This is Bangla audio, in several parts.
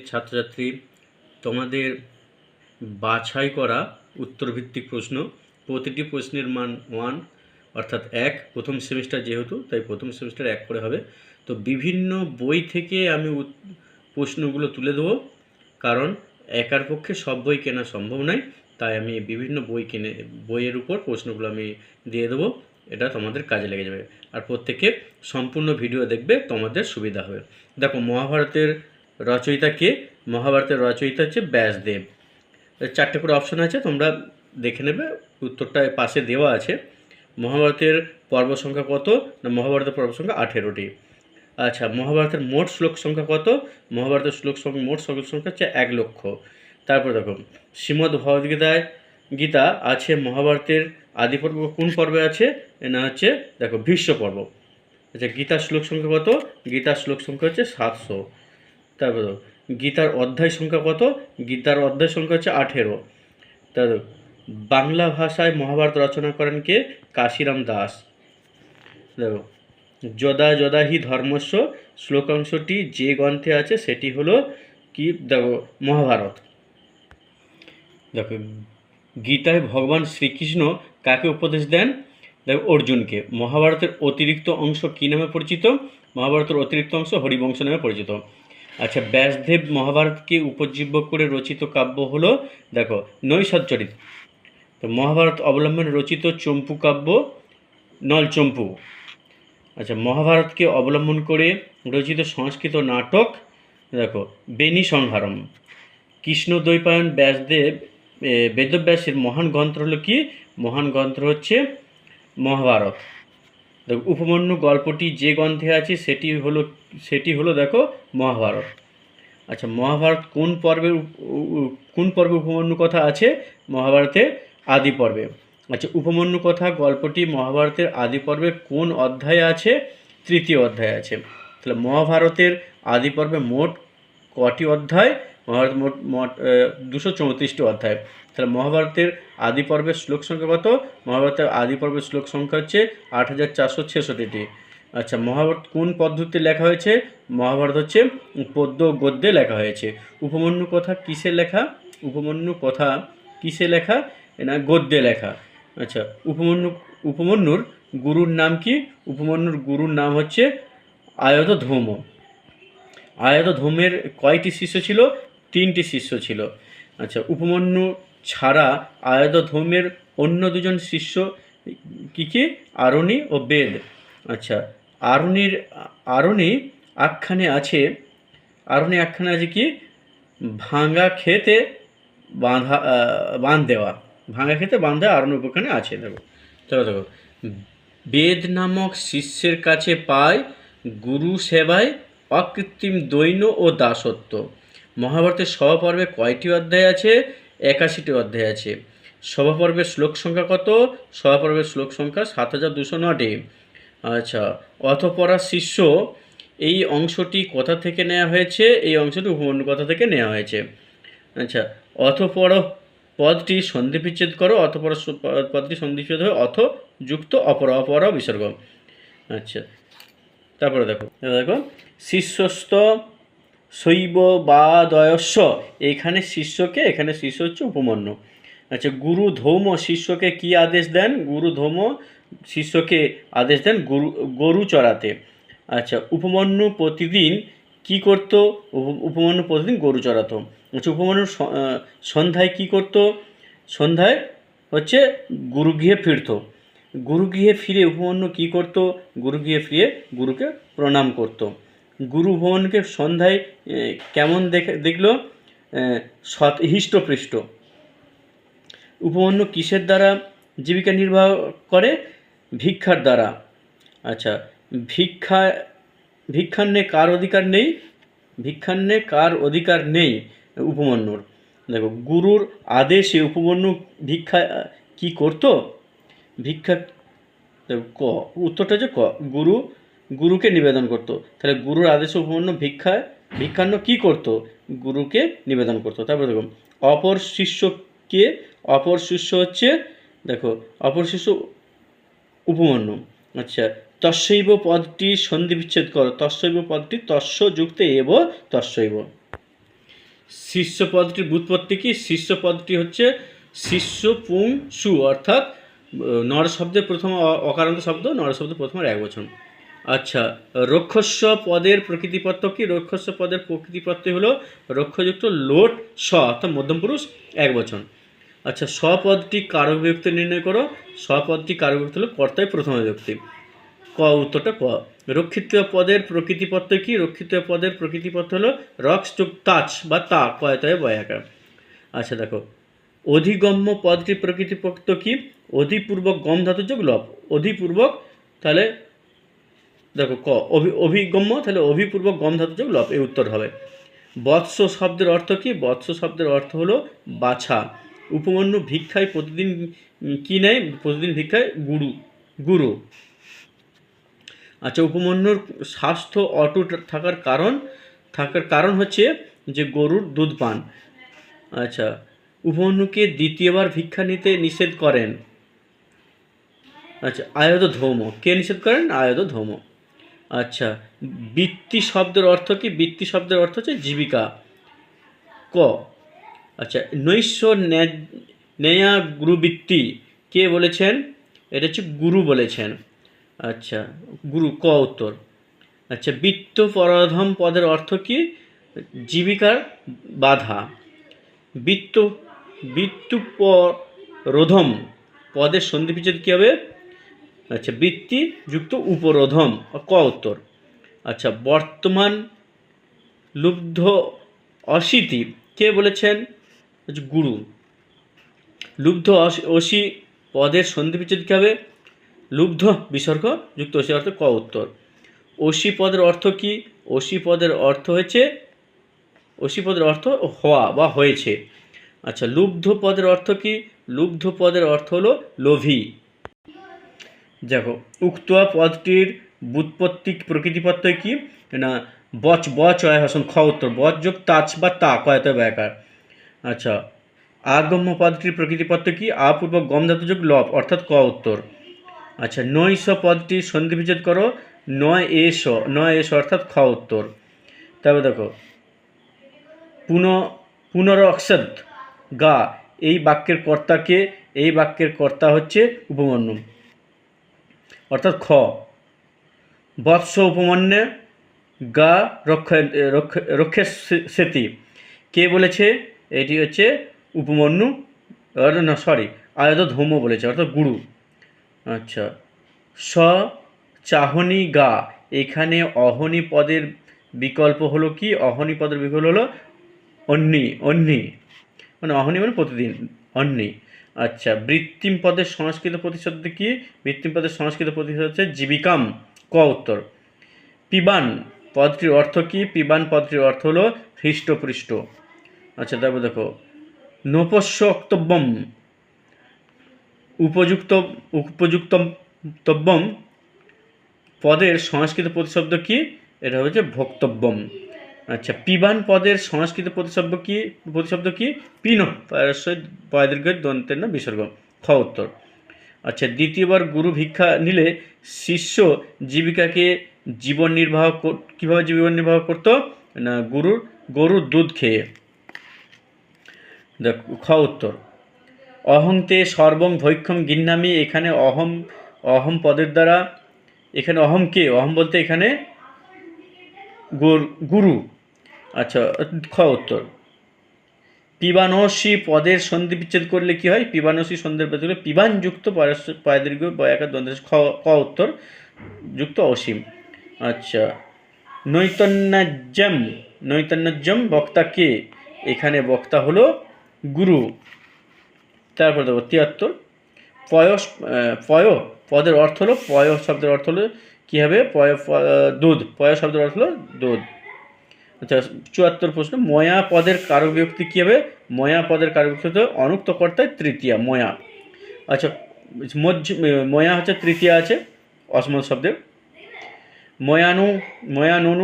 ছাত্রছাত্রী, তোমাদের বাছাই করা উত্তরভিত্তিক প্রশ্ন। প্রতিটি প্রশ্নের মান ওয়ান অর্থাৎ এক। প্রথম সেমিস্টার যেহেতু, তাই প্রথম সেমিস্টার এক করে হবে। তো বিভিন্ন বই থেকে আমি প্রশ্নগুলো তুলে দেবো। কারণ একার পক্ষে সব বই কেনা সম্ভব নয়। তাই আমি বিভিন্ন বই কিনে, বইয়ের উপর প্রশ্নগুলো আমি দিয়ে দেবো। এটা তোমাদের কাজে লেগে যাবে। আর প্রত্যেকে সম্পূর্ণ ভিডিও দেখবে, তোমাদের সুবিধা হবে। দেখো, মহাভারতের রচয়িতা কে? মহাভারতের রচয়িতা হচ্ছে ব্যাসদেব। চারটে করে অপশন আছে, তোমরা দেখে নেবে, উত্তরটা পাশে দেওয়া আছে। মহাভারতের পর্ব সংখ্যা কত? না, মহাভারতের পর্ব সংখ্যা আঠেরোটি। আচ্ছা মহাভারতের মোট শ্লোক সংখ্যা কত? মহাভারতের শ্লোক সংখ্যা মোট শ্লোক সংখ্যা হচ্ছে এক লক্ষ। তারপর দেখো, শ্রীমদ্ ভগবদ্গীতায় গীতা আছে, মহাভারতের আদি পর্ব কোন পর্বে আছে? না হচ্ছে, দেখো, ভীষ্ম পর্ব। আচ্ছা গীতার শ্লোক সংখ্যা কত? গীতার শ্লোক সংখ্যা হচ্ছে সাতশো। তারপর গীতার অধ্যায় সংখ্যা কত? গীতার অধ্যায় সংখ্যা হচ্ছে আঠেরো। তারপর বাংলা ভাষায় মহাভারত রচনা করেন কে? কাশিরাম দাস। দেখো, যদা যদা হি ধর্মস্ব, শ্লোকাংশটি যে গ্রন্থে আছে সেটি হলো কি? দেখো, মহাভারত। দেখো, গীতায় ভগবান শ্রীকৃষ্ণ কাকে উপদেশ দেন? দেখো, অর্জুনকে। মহাভারতের অতিরিক্ত অংশ কী নামে পরিচিত? মহাভারতের অতিরিক্ত অংশ হরিবংশ নামে পরিচিত। আচ্ছা ব্যাসদেব মহাভারতকে উপজীব্য করে রচিত কাব্য হলো, দেখো নৈসচ্চরিত তো মহাভারত অবলম্বনে রচিত চম্পু কাব্য নলচম্পু আচ্ছা মহাভারতকে অবলম্বন করে রচিত সংস্কৃত নাটক, দেখো বেনি সংহারম। কৃষ্ণ দ্বৈপায়ন ব্যাসদেব বেদব্যাসের মহান গ্রন্থ হলো কি? মহান গ্রন্থ হচ্ছে মহাভারত। দেখো, উপমন্যু গল্পটি যে গ্রন্থে আছে সেটি হলো সেটি হলো দেখো মহাভারত। আচ্ছা মহাভারত কোন পর্বে উপ- উ- উ- কোন পর্বে উপমন্যু কথা আছে? মহাভারতের আদি পর্বে। আচ্ছা উপমন্যু কথা গল্পটি মহাভারতের আদি পর্বে কোন অধ্যায়ে আছে? তৃতীয় অধ্যায়ে আছে। তাহলে মহাভারতের আদি পর্বে মোট কটি অধ্যায়? মহাভারত মোট মোট দুশো চৌত্রিশটি অধ্যায়। তাহলে মহাভারতের আদি পর্বের শ্লোক সংখ্যা কত? মহাভারতের আদি পর্বের শ্লোক সংখ্যা হচ্ছে আট হাজার চারশো ছেষট্টিটি। আচ্ছা মহাভারত কোন পদ্ধতিতে লেখা হয়েছে? মহাভারত হচ্ছে পদ্য গদ্যে লেখা হয়েছে। উপমন্যু কথা কিসে লেখা? উপমন্যু কথা কিসে লেখা? না, গদ্যে লেখা। আচ্ছা উপমন্যু, উপমন্যুর গুরুর নাম কি? উপমন্যুর গুরুর নাম হচ্ছে আয়ত ধৌম আয়ত ধৌমের কয়টি শিষ্য ছিল? তিনটি শিষ্য ছিল। আচ্ছা উপমন্যু ছাড়া আয়ত ধৌমের অন্য দুজন শিষ্য কি কি? আরণি ও বেদ। আচ্ছা আরণির, আরণি আখ্যানে আছে, আরণি আখ্যানে আছে কি? ভাঙা খেতে বাঁধা বাঁধ দেওয়া। ভাঙা খেতে বাঁধ দেওয়া আরণ্য উপখানে আছে, দেখো। চলো, দেখো। বেদ নামক শিষ্যের কাছে পায় গুরু সেবায় অকৃত্রিম দৈন্য ও দাসত্ব। মহাভারতের সহপর্বে কয়টি অধ্যায় আছে? একাশিটি অধ্যায় আছে। সভাপর্বের শ্লোক সংখ্যা কত? সভাপর্বের শ্লোক সংখ্যা সাত হাজার দুশো নটি আচ্ছা অথপরা শিষ্য এই অংশটি কোথা থেকে নেওয়া হয়েছে? এই অংশটি উপমন্যু কথা থেকে নেওয়া হয়েছে? আচ্ছা অথপর পদটি সন্ধি বিচ্ছেদ করো, অথপর পদটি সন্ধি বিচ্ছেদ হয়ে অথ যুক্ত অপর অপর বিসর্গ। আচ্ছা তারপরে দেখো দেখো, শিষ্যস্ত শৈব বা দয়স্য এইখানে শিষ্যকে, এখানে শিষ্য হচ্ছে উপমান্য। আচ্ছা গুরু ধৌম শিষ্যকে কি আদেশ দেন? গুরু ধৌম শিষ্যকে আদেশ দেন গরু গরু চড়াতে। আচ্ছা উপমন্যু প্রতিদিন কি করতো? উপ- উপমন্যু প্রতিদিন গরু চড়াতো। আচ্ছা উপমন্যু সন্ধ্যায় কি করতো? সন্ধ্যায় হচ্ছে গুরুগৃহে ফিরতো। গুরুগৃহে ফিরে উপমন্যু কী করতো? গুরুগৃহে ফিরে গুরুকে প্রণাম করতো। গুরু ভবনকে সন্ধ্যায় কেমন দেখে, দেখল? সৎ হৃষ্টপৃষ্ট উপমন্যু কিসের দ্বারা জীবিকা নির্বাহ করে? ভিক্ষার দ্বারা। আচ্ছা ভিক্ষা, ভিক্ষান্নে কার অধিকার নেই? ভিক্ষান্নে কার অধিকার নেই? উপমন্যুর। দেখো, গুরুর আদেশে উপমন্যু ভিক্ষা কি করতো? ভিক্ষা ক, উত্তরটা হচ্ছে ক, গুরু গুরুকে নিবেদন করতো। তাহলে গুরুর আদেশ উপমন্যু ভিক্ষায়, ভিক্ষান্ন কি করতো? গুরুকে নিবেদন করতো। তারপর দেখো অপর শিষ্যকে, অপর শিষ্য হচ্ছে, দেখো, অপর শিষ্য উপমন্যু। আচ্ছা তস্যৈব পদটি সন্ধি বিচ্ছেদ করো, তস্যৈব পদটি তস্য যুক্তে এব, তস্যৈব। শিষ্য পদটির বুৎপত্তি কি? শিষ্য পদটি হচ্ছে শিষ্য পুং সু, অর্থাৎ নর শব্দের প্রথম অকারান্ত শব্দ, নর শব্দের প্রথম এক বচন। আচ্ছা রক্ষস্য পদের প্রকৃতিপত্র কি? রক্ষস্য পদের প্রকৃতিপত্র হলো রক্ষযুক্ত লোট স, অর্থাৎ মধ্যম পুরুষ, এক বচন। আচ্ছা স্বপদটি কারক বিভক্তি নির্ণয় করো? স্বপদটি কারক বিভক্তি হলো কর্তায় প্রথম বিভক্তি ক, উত্তরটা ক। রক্ষিত পদের প্রকৃতিপত্র কি? রক্ষিত পদের প্রকৃতিপত্র হলো রক্স যোগ তাচ বা তা, কয়তয় বয়াকার। আচ্ছা দেখো, অধিগম্য পদটি প্রকৃতিপত্র কি? অধিপূর্বক গম ধাতু যোগ লব। অধিপূর্বক, তাহলে দেখো ক, অভি, অভিগম্য, তাহলে অভিপূর্বক গম ধাতু যোগ লব, এই উত্তর হবে। বৎস শব্দের অর্থ কি? বৎস শব্দের অর্থ হলো বাছা। উপমন্যু ভিক্ষায় প্রতিদিন কি নেয়? প্রতিদিন ভিক্ষায় গুরু গুরু। আচ্ছা উপমন্যুর স্বাস্থ্য অটুট থাকার কারণ থাকার কারণ হচ্ছে যে গরুর দুধ পান। আচ্ছা উপমন্যুকে দ্বিতীয়বার ভিক্ষা নিতে নিষেধ করেন। আচ্ছা আয়ত ধৌম কে নিষেধ করেন? আয়ত ধৌম আচ্ছা বৃত্তি শব্দের অর্থ কি? বৃত্তি শব্দের অর্থ হচ্ছে জীবিকা। ক? আচ্ছা নৈশ ন্যা- গুরুবৃত্তি কে বলেছেন? এটা হচ্ছে গুরু বলেছেন। আচ্ছা গুরু, ক উত্তর? আচ্ছা বৃত্ত পরাধম পদের অর্থ কি? জীবিকার বাধা। বৃত্ত বৃত্তু রোধম পদের সন্ধি কী হবে? আচ্ছা বৃত্তি যুক্ত উপরোধম, ক উত্তর? আচ্ছা বর্তমান লুব্ধ অশীতি কে বলেছেন? হচ্ছে গুরু। লুব্ধ অসি পদের সন্ধি বিচ্ছেদ কী হবে? লুব্ধ বিসর্গ যুক্ত অসি অর্থ ক উত্তর? অসি পদের অর্থ কি? অসি পদের অর্থ হয়েছে অসি পদের অর্থ হওয়া বা হয়েছে। আচ্ছা লুব্ধ পদের অর্থ কি? লুব্ধ পদের অর্থ হলো লোভী। দেখো, উক্ত পদটির বুৎপত্তি প্রকৃতিপত্র কি? না, বচ বচ অয় হাসন, খ উত্তর। বচ যোগ তাচ বা তা কয়ত ব্যাকার আচ্ছা আগম্য পদটির প্রকৃতিপত্র কি? আপূর্বক গম ধাতু যোগ লব, অর্থাৎ ক উত্তর। আচ্ছা নৈশ পদটি সন্ধি বিচ্ছেদ করো। নয় এ এস নয় এ এস অর্থাৎ খ উত্তর। তারপরে দেখো, পুন পুনরক্ষদ গা, এই বাক্যের কর্তাকে, এই বাক্যের কর্তা হচ্ছে উপমন্যু। অর্থাৎ খ। বৎস উপমান্যে গা রক্ষা সেতি। কে বলেছে? এটি হচ্ছে উপমন্যু না সরি আয়ত ধৌম বলেছে, অর্থাৎ গুরু। আচ্ছা। স, চাহনি গা। এখানে অহনি পদের বিকল্প হলো কি? অহনি পদের বিকল্প হলো অন্নি অন্নি। মানে অহনি মানে প্রতিদিন, অন্নি। আচ্ছা বৃত্তিম পদের সংস্কৃত প্রতিশব্দ কি? বৃত্তিম পদের সংস্কৃত প্রতিশব্দ হচ্ছে জীবিকাম, ক উত্তর। পিবান পদটির অর্থ কি? পিবান পদটির অর্থ হলো হৃষ্টপৃষ্ট। আচ্ছা তারপর দেখো, নপস্যক্তব্যম, উপযুক্ত, উপযুক্তব্যম পদের সংস্কৃত প্রতিশব্দ কি? এটা হচ্ছে ভোক্তব্যম। আচ্ছা পিবান পদের সংস্কৃত প্রতিশব্দ কি? প্রতিশব্দ কি? পিন পয়দীর্ঘ দন্তের না বিসর্গ? খ উত্তর। আচ্ছা দ্বিতীয়বার গুরু ভিক্ষা নিলে শিষ্য জীবিকাকে জীবন নির্বাহ কীভাবে জীবন নির্বাহ করতো? না, গুরুর গরুর দুধ খেয়ে। দেখ, খ উত্তর। অহংতে সর্বং ভৈক্ষম গিন্নামি, এখানে অহম অহম পদের দ্বারা, এখানে অহম কে? অহম বলতে এখানে গুরু। আচ্ছা খ উত্তর। পিবানসি পদের সন্ধি বিচ্ছেদ করলে কি হয়? পিবানসি সন্ধির বিচ্ছেদ করলে পিবানযুক্ত পায়দীর্ঘ বয়াকার দ্বন্দ্ব খ ক উত্তর। যুক্ত অসীম। আচ্ছা নৈতন্যাজ্যম নৈতন্যাজ্যম বক্তা কে? এখানে বক্তা হলো গুরু। তারপর দেখো, তিয়াত্তর। পয় পয়, পদের অর্থ হলো, পয় শব্দের অর্থ হলো কী হবে? পয় দুধ। পয় শব্দের অর্থ হলো দুধ। আচ্ছা চুয়াত্তর প্রশ্ন, ময়া পদের কারক বিভক্তি কী হবে? ময়া পদের কারক বিভক্তি হচ্ছে অনুক্ত কর্তায় তৃতীয়া, ময়া। আচ্ছা মধ্য ময়া হচ্ছে তৃতীয়া আছে অসমত শব্দের। ময়ানু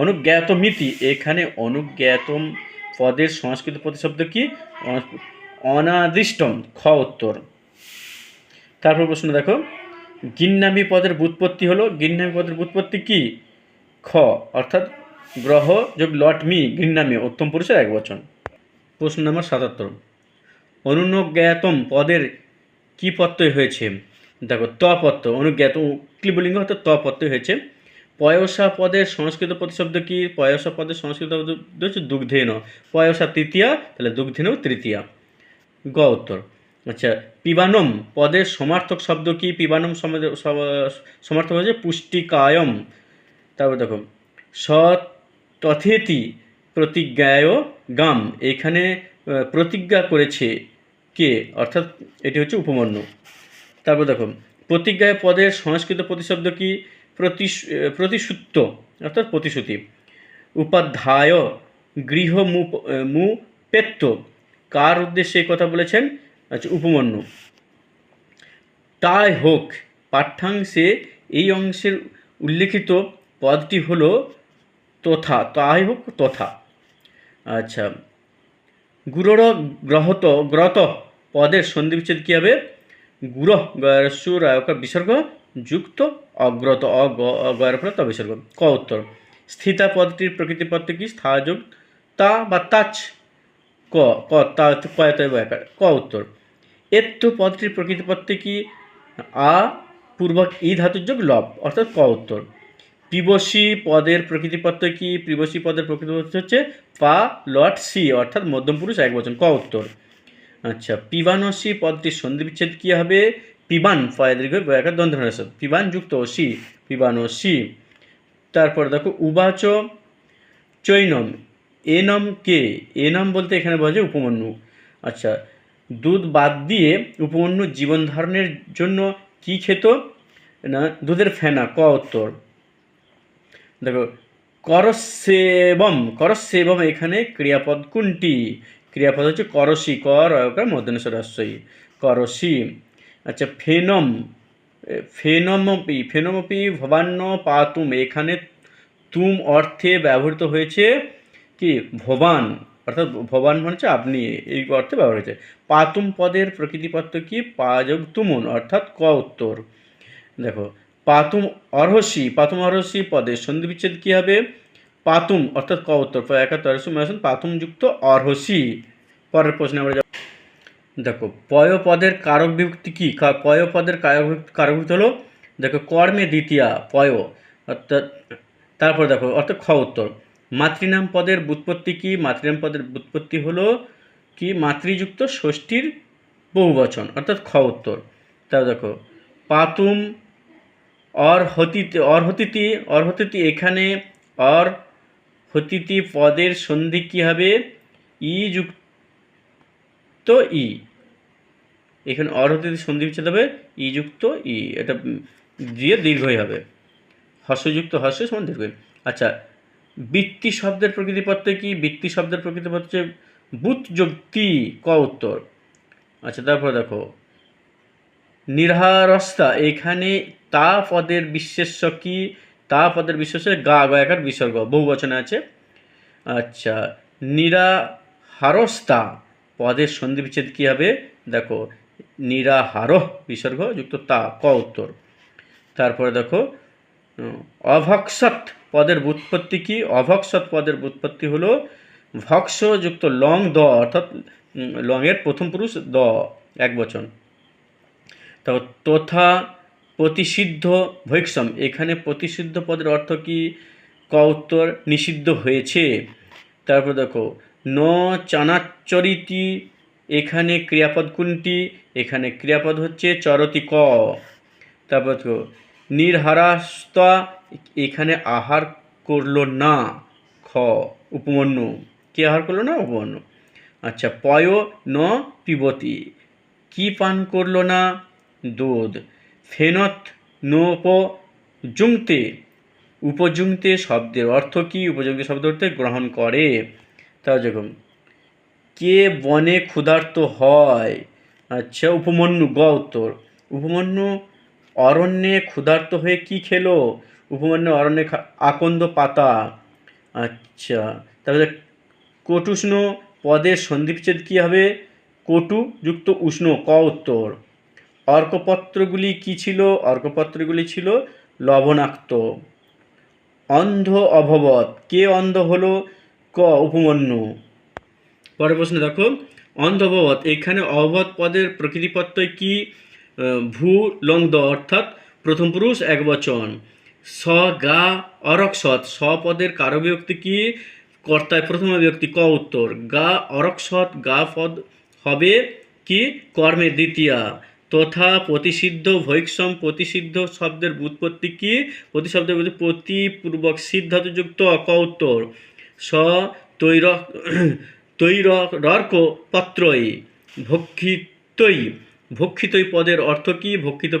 অনুজ্ঞাত মিতি এখানে অনুজ্ঞাতম পদের সংস্কৃত প্রতিশব্দ কি? অনাদিষ্টম, খ উত্তর। তারপর প্রশ্ন দেখো, গিন্নামি পদের বুৎপত্তি হলো, গিন্নামি পদের বুৎপত্তি কি? খ, অর্থাৎ গ্রহ যোগ লট মি ঘৃণামি উত্তম পুরুষের এক বচন। প্রশ্ন নম্বর সাতাত্তর। অনুজ্ঞাতম পদের কি প্রত্যয় হয়েছে? দেখো, ত অনুজ্ঞাত ক্লিবলিঙ্গ হয়তো ত হয়েছে। পয়সা পদের সংস্কৃত প্রতিশব্দ কি? পয়সা পদের সংস্কৃত হচ্ছে দুগ্ধেন। পয়সা তৃতীয়া, তাহলে দুগ্ধেন তৃতীয়া। গ উত্তর। আচ্ছা পিবানম পদের সমার্থক শব্দ কি? পিবানম সমার্থক হচ্ছে পুষ্টিকায়ম। তারপর দেখো স তথেতি প্রতিজ্ঞায় গাম। এখানে প্রতিজ্ঞা করেছে কে? অর্থাৎ এটি হচ্ছে উপমন্যু। তারপর দেখো, প্রতিজ্ঞায় পদের সংস্কৃত প্রতিশব্দ কি? প্রতিশ প্রতিশুত্ত অর্থাৎ প্রতিশ্রুতি। উপাধ্যায়, গৃহ মু পেত্ত। কার উদ্দেশ্যে এই কথা বলেছেন? আচ্ছা উপমন্যু। তাই হোক, পাঠ্যাংশে এই অংশের উল্লেখিত পদটি হলো তথা তাই হোক তথা। আচ্ছা গুরর গ্রহত, গ্রত পদের সন্ধিবিচ্ছেদ কী হবে? গুর সুরায়কার বিসর্গ, যুক্ত অগ্রত অগয়ের ফলে ত বিসর্গ। ক উত্তর, স্থিতা পদটির প্রকৃতি পদটি কি? স্থাযোগ তা বা তাচ। ক ক, তা কয়ত ক উত্তর, এত্তু পদটির প্রকৃতি পদটি কি? আ, পূর্বক ই ধাতুর যোগ লব, অর্থাৎ ক উত্তর। পিবসী পদের প্রকৃতিপত্র কি? পিবসী পদের প্রকৃতিপত্র হচ্ছে পা, লট, সি, অর্থাৎ মধ্যম পুরুষ, এক বচন, ক উত্তর। আচ্ছা পিবানসি পদটির সন্ধি বিচ্ছেদ কী হবে? পিবান ফয় দীর্ঘ বয়াকার দ্বন্দ্ব হ্রাস পিবান যুক্ত সি, পিবানসি। তারপর দেখো, উবাচ, চৈনম। এনম কে? এনম বলতে এখানে বলা যায় উপমন্যু। আচ্ছা দুধ বাদ দিয়ে উপমন্যু জীবন ধারণের জন্য কি খেত? না, দুধের ফেনা, ক উত্তর। দেখো করসেবম করসেবম এখানে ক্রিয়াপদ কোনটি? ক্রিয়াপদ হচ্ছে করসি কর মধ্যনেশ্বর আশ্রয়ী করসি। আচ্ছা ফেনম ফেনমপি ফেনমপি ভবান্ন পাতুম, এখানে তুম অর্থে ব্যবহৃত হয়েছে কি? ভবান, অর্থাৎ ভবান মানে হচ্ছে আপনি, এই অর্থে ব্যবহার হয়েছে। পাতুম পদের প্রকৃতিপত্র কি? পাযোগ তুমুন অর্থাৎ ক উত্তর। দেখো পাতুম অর্হসী পাতুম অর্হসী পদে সন্ধি বিচ্ছেদ কী হবে? পাতুম, অর্থাৎ ক উত্তর? একাত্তর আসুন পাতুম যুক্ত অর্হসী। পরের প্রশ্নে আমরা যাব। দেখো, পয় পদের কারক বিভক্তি কী? কা- পয় পদের কারক বিভক্তি হলো, দেখো, কর্মে দ্বিতীয়া, পয়। অর্থাৎ, তারপর দেখো, অর্থাৎ খ উত্তর। মাতৃনাম পদের বুৎপত্তি কি? মাতৃনাম পদের বুৎপত্তি হলো কি? মাতৃযুক্ত ষষ্ঠীর বহুবচন, অর্থাৎ খ উত্তর। তাও দেখো, পাতুম অর্হতিতে অর্হতিতি অর্হতিতি এখানে, অর হতিতি পদের সন্ধি কী হবে? ই যুক্ত ই। এখানে অর্হতিতি সন্ধি বিচ্ছেদ হবে, ই যুক্ত ই। এটা দিয়ে দীর্ঘই হবে। হর্ষযুক্ত হর্ষ সমান দীর্ঘ আচ্ছা বৃত্তি শব্দের প্রকৃতিপত্র কি? বৃত্তি শব্দের প্রকৃতিপত্র হচ্ছে বুত যুক্তি ক উত্তর? আচ্ছা তারপর দেখো নির্হারস্তা এখানে তা পদের বিশেষ্য কি? তা পদের বিশেষ্য গা গয়াকার বিসর্গ। বহু বচনে আছে। আচ্ছা নিরাহারস্তা পদের সন্ধি বিচ্ছেদ কী হবে? দেখো, নিরাহারহ বিসর্গ যুক্ত তা, ক উত্তর। তারপরে দেখো, অভক্ষত পদের বুৎপত্তি কি? অভক্ষত পদের বুৎপত্তি হলো ভক্ষ যুক্ত লং, দ, অর্থাৎ লংয়ের প্রথম পুরুষ, দ, এক বচন। তো তথা প্রতিষিদ্ধ ভৈক্ষম এখানে প্রতিষিদ্ধ পদের অর্থ কি? ক উত্তর, নিষিদ্ধ হয়েছে। তারপর দেখো, ন চানাচরিতি এখানে ক্রিয়াপদ কোনটি? এখানে ক্রিয়াপদ হচ্ছে চরতি ক। তারপর দেখো, নির্হারাস্তা, এখানে আহার করল না। খ, উপমন্যু। কে আহার করল না? উপমন্যু। আচ্ছা পয় ন পিবতী। কি পান করল না? দুধ। ফেনত নোপযুংতে। উপযুংতে শব্দের অর্থ কি? উপযুক্ত শব্দ অর্থে গ্রহণ করে। তাও যেরকম কে বনে ক্ষুধার্ত হয়? আচ্ছা উপমন্যু, গ উত্তর। উপমন্যু অরণ্যে ক্ষুধার্ত হয়ে কি খেলো? উপমন্যু অরণ্যে আকন্দ পাতা। আচ্ছা তারপরে কটুষ্ণ পদের সন্ধিবিচ্ছেদ কী হবে? কটু যুক্ত উষ্ণ, ক উত্তর। অর্কপত্রগুলি কি ছিল? অর্কপত্রগুলি ছিল লবণাক্ত। অন্ধ অভবত কে অন্ধ হলো? ক উপমন্যু। পরের প্রশ্ন দেখো, অন্ধ অভবত এখানে অভবত পদের প্রকৃতিপত্তয় কি? ভূ, লংদ, অর্থাৎ প্রথম পুরুষ, এক বচন। স, গা অরক্ষত স পদের কারবিভক্তি কি? কর্তায় প্রথম বিভক্তি ক উত্তর। গা অরক্ষত গা পদ হবে কি? কর্মের দ্বিতীয়া। তথা প্রতিষিদ্ধ ভৈক্ষম প্রতিষিদ্ধ শব্দের ব্যুৎপত্তি কি? প্রতিশব্দের প্রতিপূর্বক সিদ্ধাতযুক্ত অকৌত্তর। স তৈর তৈরর্ক পত্রই ভক্ষিতই ভক্ষিতই পদের অর্থ কী? ভক্ষিত